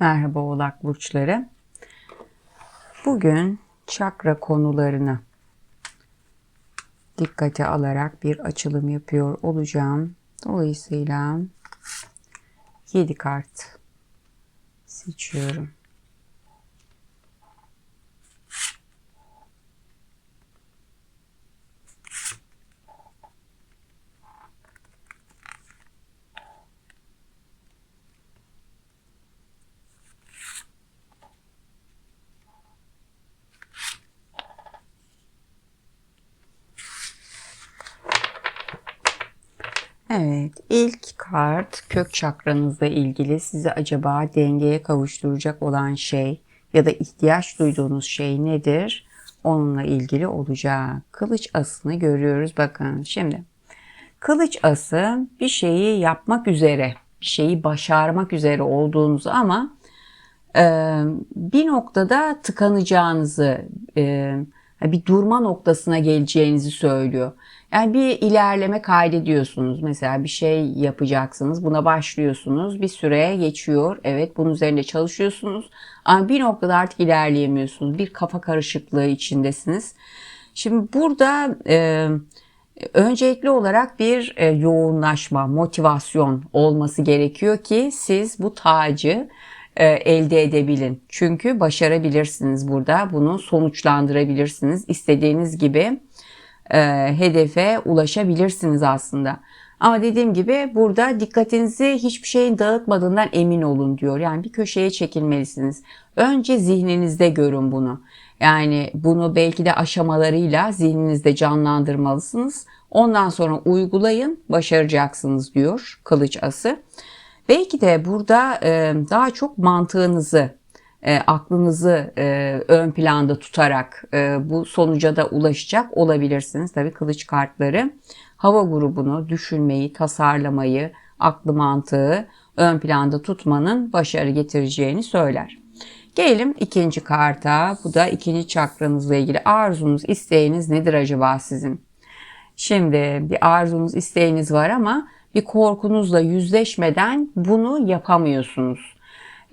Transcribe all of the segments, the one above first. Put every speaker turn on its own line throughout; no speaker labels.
Merhaba oğlak burçları. Bugün çakra konularını dikkate alarak bir açılım yapıyor olacağım. Dolayısıyla 7 kart seçiyorum. Evet, ilk kart kök çakranızla ilgili sizi acaba dengeye kavuşturacak olan şey ya da ihtiyaç duyduğunuz şey nedir? Onunla ilgili olacak. Kılıç asını görüyoruz. Bakın şimdi. Kılıç ası bir şeyi yapmak üzere, bir şeyi başarmak üzere olduğunuzu ama e, bir noktada tıkanacağınızı, e, bir durma noktasına geleceğinizi söylüyor. Yani bir ilerleme kaydediyorsunuz. Mesela bir şey yapacaksınız. Buna başlıyorsunuz. Bir süre geçiyor. Evet bunun üzerinde çalışıyorsunuz. Ama bir noktada artık ilerleyemiyorsunuz. Bir kafa karışıklığı içindesiniz. Şimdi burada e, öncelikli olarak bir e, yoğunlaşma, motivasyon olması gerekiyor ki siz bu tacı e, elde edebilin. Çünkü başarabilirsiniz burada. Bunu sonuçlandırabilirsiniz. İstediğiniz gibi e, hedefe ulaşabilirsiniz aslında. Ama dediğim gibi burada dikkatinizi hiçbir şeyin dağıtmadığından emin olun diyor. Yani bir köşeye çekilmelisiniz. Önce zihninizde görün bunu. Yani bunu belki de aşamalarıyla zihninizde canlandırmalısınız. Ondan sonra uygulayın, başaracaksınız diyor kılıç ası. Belki de burada e, daha çok mantığınızı e, aklınızı e, ön planda tutarak e, bu sonuca da ulaşacak olabilirsiniz. Tabii kılıç kartları hava grubunu düşünmeyi, tasarlamayı, aklı mantığı ön planda tutmanın başarı getireceğini söyler. Gelelim ikinci karta. Bu da ikinci çakranızla ilgili arzunuz, isteğiniz nedir acaba sizin? Şimdi bir arzunuz, isteğiniz var ama bir korkunuzla yüzleşmeden bunu yapamıyorsunuz.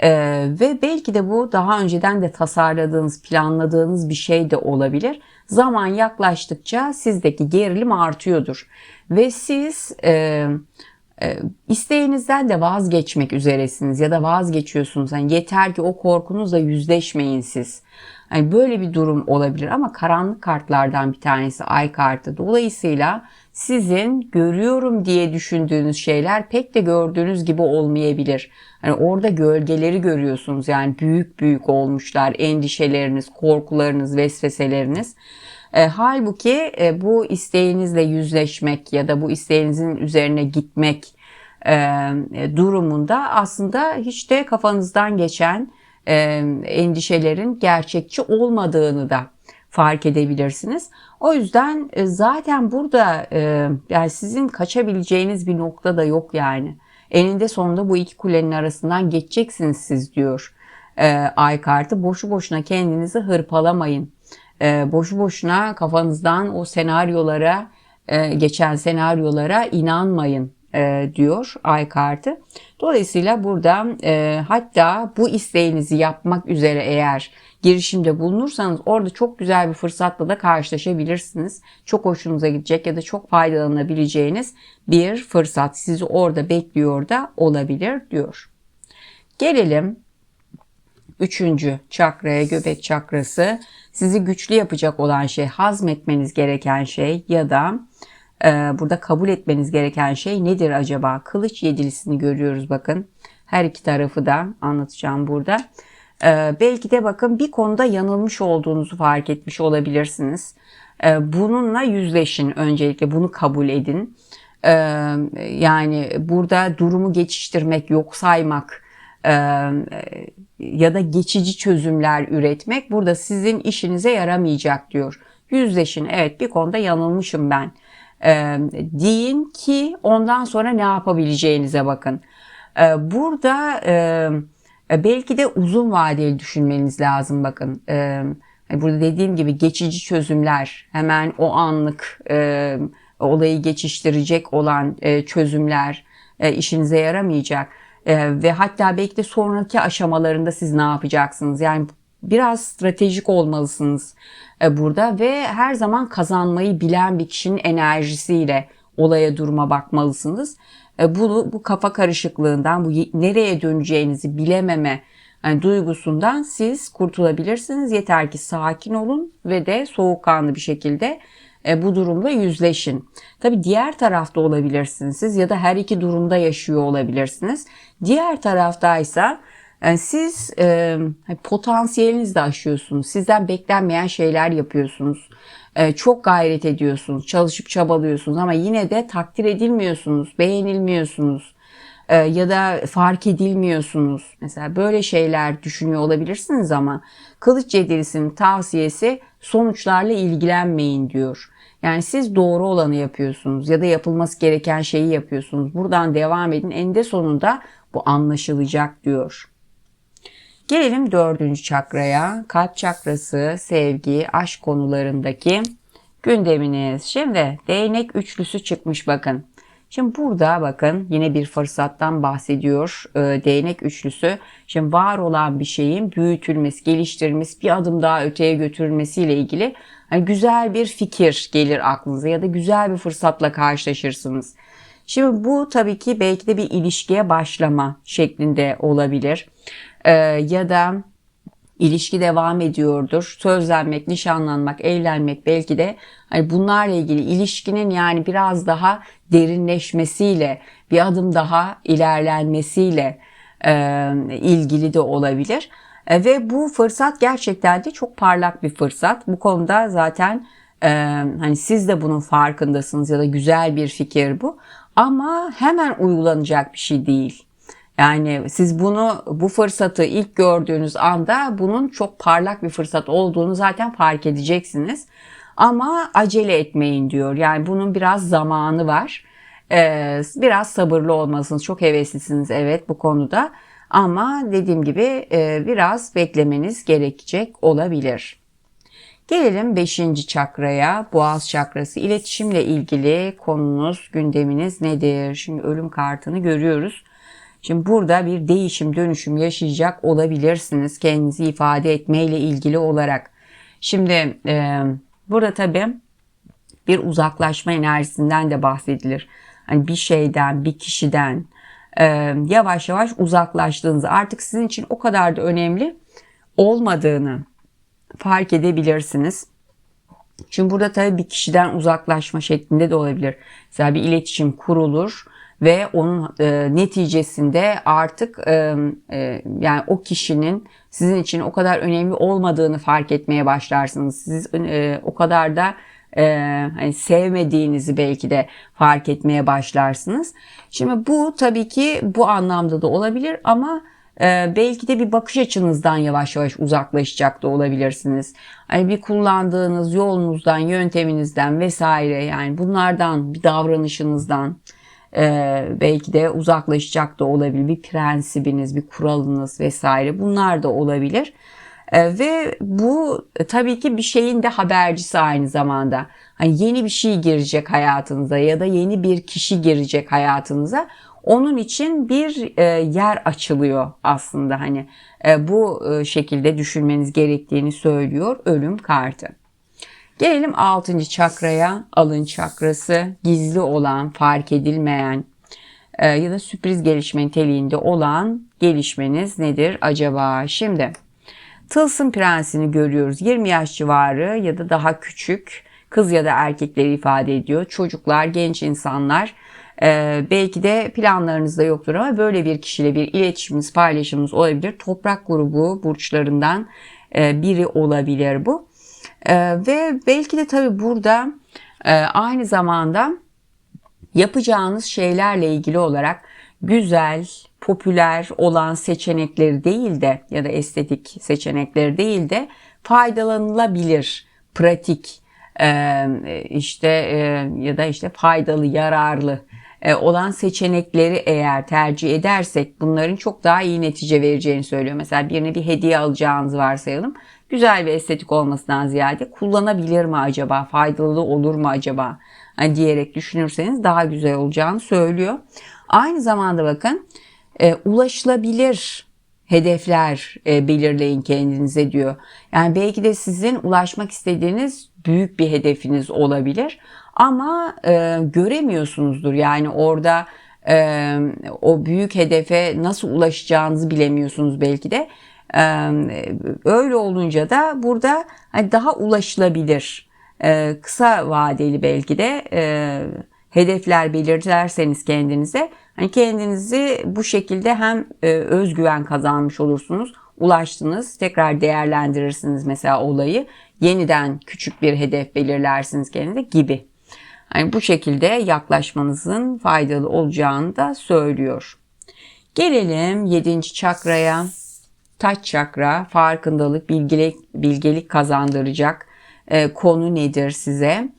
Ee, ve belki de bu daha önceden de tasarladığınız, planladığınız bir şey de olabilir. Zaman yaklaştıkça sizdeki gerilim artıyordur. Ve siz e, e, isteğinizden de vazgeçmek üzeresiniz ya da vazgeçiyorsunuz. Yani yeter ki o korkunuzla yüzleşmeyin siz. Yani böyle bir durum olabilir ama karanlık kartlardan bir tanesi ay kartı. Dolayısıyla sizin görüyorum diye düşündüğünüz şeyler pek de gördüğünüz gibi olmayabilir. Hani orada gölgeleri görüyorsunuz yani büyük büyük olmuşlar endişeleriniz, korkularınız, vesveseleriniz. E, halbuki e, bu isteğinizle yüzleşmek ya da bu isteğinizin üzerine gitmek e, durumunda aslında hiç de kafanızdan geçen e, endişelerin gerçekçi olmadığını da fark edebilirsiniz. O yüzden e, zaten burada e, yani sizin kaçabileceğiniz bir nokta da yok yani. Eninde sonunda bu iki kulenin arasından geçeceksiniz siz diyor e, ay kartı. Boşu boşuna kendinizi hırpalamayın. Boşu boşuna kafanızdan o senaryolara, geçen senaryolara inanmayın diyor ay kartı. Dolayısıyla burada hatta bu isteğinizi yapmak üzere eğer girişimde bulunursanız orada çok güzel bir fırsatla da karşılaşabilirsiniz. Çok hoşunuza gidecek ya da çok faydalanabileceğiniz bir fırsat sizi orada bekliyor da olabilir diyor. Gelelim üçüncü çakraya göbek çakrası. Sizi güçlü yapacak olan şey hazmetmeniz gereken şey ya da e, burada kabul etmeniz gereken şey nedir acaba? Kılıç yedilisini görüyoruz bakın. Her iki tarafı da anlatacağım burada. Ee, belki de bakın bir konuda yanılmış olduğunuzu fark etmiş olabilirsiniz. Ee, bununla yüzleşin öncelikle bunu kabul edin. Ee, yani burada durumu geçiştirmek, yok saymak ya da geçici çözümler üretmek burada sizin işinize yaramayacak diyor. Yüzleşin evet bir konuda yanılmışım ben deyin ki ondan sonra ne yapabileceğinize bakın. Burada e, belki de uzun vadeli düşünmeniz lazım bakın. E, hani burada dediğim gibi geçici çözümler, hemen o anlık e, olayı geçiştirecek olan çözümler işinize yaramayacak. Ve hatta belki de sonraki aşamalarında siz ne yapacaksınız? Yani biraz stratejik olmalısınız e, burada ve her zaman kazanmayı bilen bir kişinin enerjisiyle olaya duruma bakmalısınız. E, bunu bu kafa karışıklığından, bu nereye döneceğinizi bilememe yani duygusundan siz kurtulabilirsiniz. Yeter ki sakin olun ve de soğukkanlı bir şekilde e, bu durumla yüzleşin. Tabi diğer tarafta olabilirsiniz siz ya da her iki durumda yaşıyor olabilirsiniz. Diğer taraftaysa yani siz e, potansiyelinizi de aşıyorsunuz. Sizden beklenmeyen şeyler yapıyorsunuz. E, çok gayret ediyorsunuz. Çalışıp çabalıyorsunuz ama yine de takdir edilmiyorsunuz. Beğenilmiyorsunuz. E, ya da fark edilmiyorsunuz. Mesela böyle şeyler düşünüyor olabilirsiniz ama Kılıç Cedilisinin tavsiyesi sonuçlarla ilgilenmeyin diyor. Yani siz doğru olanı yapıyorsunuz ya da yapılması gereken şeyi yapıyorsunuz. Buradan devam edin. Eninde sonunda bu anlaşılacak diyor. Gelelim dördüncü çakraya. Kalp çakrası, sevgi, aşk konularındaki gündeminiz. Şimdi değnek üçlüsü çıkmış bakın. Şimdi burada bakın yine bir fırsattan bahsediyor e, değnek üçlüsü. Şimdi var olan bir şeyin büyütülmesi, geliştirilmesi, bir adım daha öteye götürülmesiyle ilgili hani güzel bir fikir gelir aklınıza ya da güzel bir fırsatla karşılaşırsınız. Şimdi bu tabii ki belki de bir ilişkiye başlama şeklinde olabilir. Ee, ya da ilişki devam ediyordur. Sözlenmek, nişanlanmak, evlenmek belki de hani bunlarla ilgili ilişkinin yani biraz daha derinleşmesiyle, bir adım daha ilerlenmesiyle e, ilgili de olabilir. E, ve bu fırsat gerçekten de çok parlak bir fırsat. Bu konuda zaten e, hani siz de bunun farkındasınız ya da güzel bir fikir bu. Ama hemen uygulanacak bir şey değil. Yani siz bunu bu fırsatı ilk gördüğünüz anda bunun çok parlak bir fırsat olduğunu zaten fark edeceksiniz. Ama acele etmeyin diyor. Yani bunun biraz zamanı var. Ee, biraz sabırlı olmalısınız. Çok heveslisiniz evet bu konuda. Ama dediğim gibi e, biraz beklemeniz gerekecek olabilir. Gelelim 5. çakraya, boğaz çakrası. İletişimle ilgili konunuz, gündeminiz nedir? Şimdi ölüm kartını görüyoruz. Şimdi burada bir değişim, dönüşüm yaşayacak olabilirsiniz kendinizi ifade etmeyle ilgili olarak. Şimdi e, burada tabii bir uzaklaşma enerjisinden de bahsedilir. Hani bir şeyden, bir kişiden e, yavaş yavaş uzaklaştığınızı artık sizin için o kadar da önemli olmadığını fark edebilirsiniz. Şimdi burada tabii bir kişiden uzaklaşma şeklinde de olabilir. Mesela bir iletişim kurulur ve onun e, neticesinde artık e, e, yani o kişinin sizin için o kadar önemli olmadığını fark etmeye başlarsınız. Siz e, o kadar da e, hani sevmediğinizi belki de fark etmeye başlarsınız. Şimdi bu tabii ki bu anlamda da olabilir ama e, belki de bir bakış açınızdan yavaş yavaş uzaklaşacak da olabilirsiniz. Hani bir kullandığınız yolunuzdan, yönteminizden vesaire yani bunlardan bir davranışınızdan e, belki de uzaklaşacak da olabilir. Bir prensibiniz, bir kuralınız vesaire bunlar da olabilir. E, ve bu e, tabii ki bir şeyin de habercisi aynı zamanda. Hani yeni bir şey girecek hayatınıza ya da yeni bir kişi girecek hayatınıza. Onun için bir e, yer açılıyor aslında hani e, bu e, şekilde düşünmeniz gerektiğini söylüyor ölüm kartı. Gelelim 6. çakraya, alın çakrası, gizli olan, fark edilmeyen e, ya da sürpriz gelişme niteliğinde olan gelişmeniz nedir acaba? Şimdi Tılsım prensini görüyoruz. 20 yaş civarı ya da daha küçük kız ya da erkekleri ifade ediyor. Çocuklar, genç insanlar ee, belki de planlarınızda yoktur ama böyle bir kişiyle bir iletişiminiz, paylaşımınız olabilir. Toprak grubu burçlarından e, biri olabilir bu. E, ve belki de tabii burada e, aynı zamanda yapacağınız şeylerle ilgili olarak güzel, popüler olan seçenekleri değil de ya da estetik seçenekleri değil de faydalanılabilir, pratik e, işte e, ya da işte faydalı, yararlı olan seçenekleri eğer tercih edersek bunların çok daha iyi netice vereceğini söylüyor. Mesela birine bir hediye alacağınızı varsayalım. Güzel ve estetik olmasından ziyade kullanabilir mi acaba, faydalı olur mu acaba hani diyerek düşünürseniz daha güzel olacağını söylüyor. Aynı zamanda bakın e, ulaşılabilir hedefler e, belirleyin kendinize diyor. Yani belki de sizin ulaşmak istediğiniz büyük bir hedefiniz olabilir ama e, göremiyorsunuzdur. Yani orada e, o büyük hedefe nasıl ulaşacağınızı bilemiyorsunuz belki de. Öyle olunca da burada hani daha ulaşılabilir, e, kısa vadeli belki de e, hedefler belirlerseniz kendinize hani kendinizi bu şekilde hem e, özgüven kazanmış olursunuz. Ulaştınız, tekrar değerlendirirsiniz mesela olayı. Yeniden küçük bir hedef belirlersiniz kendinize gibi. Hani bu şekilde yaklaşmanızın faydalı olacağını da söylüyor. Gelelim 7. çakraya. Taç çakra farkındalık, bilgelik, bilgelik kazandıracak e, konu nedir size?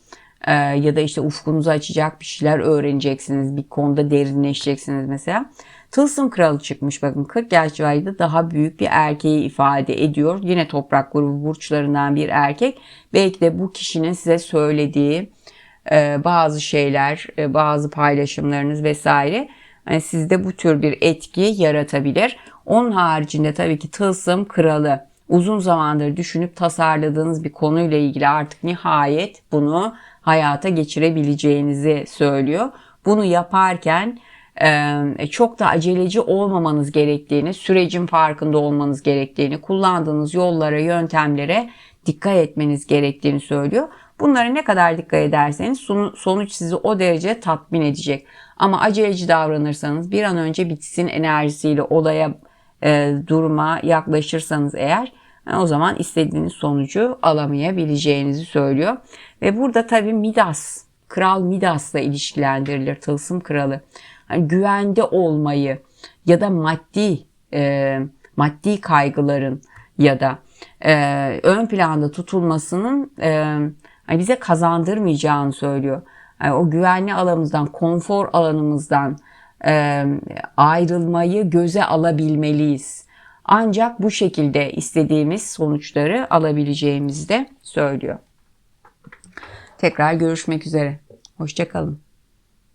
E, ya da işte ufkunuzu açacak bir şeyler öğreneceksiniz. Bir konuda derinleşeceksiniz mesela. Tılsım kralı çıkmış bakın 40 yaş civarında daha büyük bir erkeği ifade ediyor. Yine toprak grubu burçlarından bir erkek. Belki de bu kişinin size söylediği e, bazı şeyler, e, bazı paylaşımlarınız vesaire yani sizde bu tür bir etki yaratabilir. Onun haricinde tabii ki tılsım kralı uzun zamandır düşünüp tasarladığınız bir konuyla ilgili artık nihayet bunu hayata geçirebileceğinizi söylüyor. Bunu yaparken e, çok da aceleci olmamanız gerektiğini, sürecin farkında olmanız gerektiğini, kullandığınız yollara, yöntemlere dikkat etmeniz gerektiğini söylüyor. Bunlara ne kadar dikkat ederseniz sonuç sizi o derece tatmin edecek. Ama aceleci davranırsanız bir an önce bitsin enerjisiyle olaya e, duruma yaklaşırsanız eğer e, o zaman istediğiniz sonucu alamayabileceğinizi söylüyor. Ve burada tabii Midas, Kral Midas'la ilişkilendirilir Tılsım Kralı. Yani güvende olmayı ya da maddi e, maddi kaygıların ya da e, ön planda tutulmasının e, yani bize kazandırmayacağını söylüyor. Yani o güvenli alanımızdan, konfor alanımızdan e, ayrılmayı göze alabilmeliyiz. Ancak bu şekilde istediğimiz sonuçları alabileceğimizi de söylüyor. Tekrar görüşmek üzere. Hoşçakalın.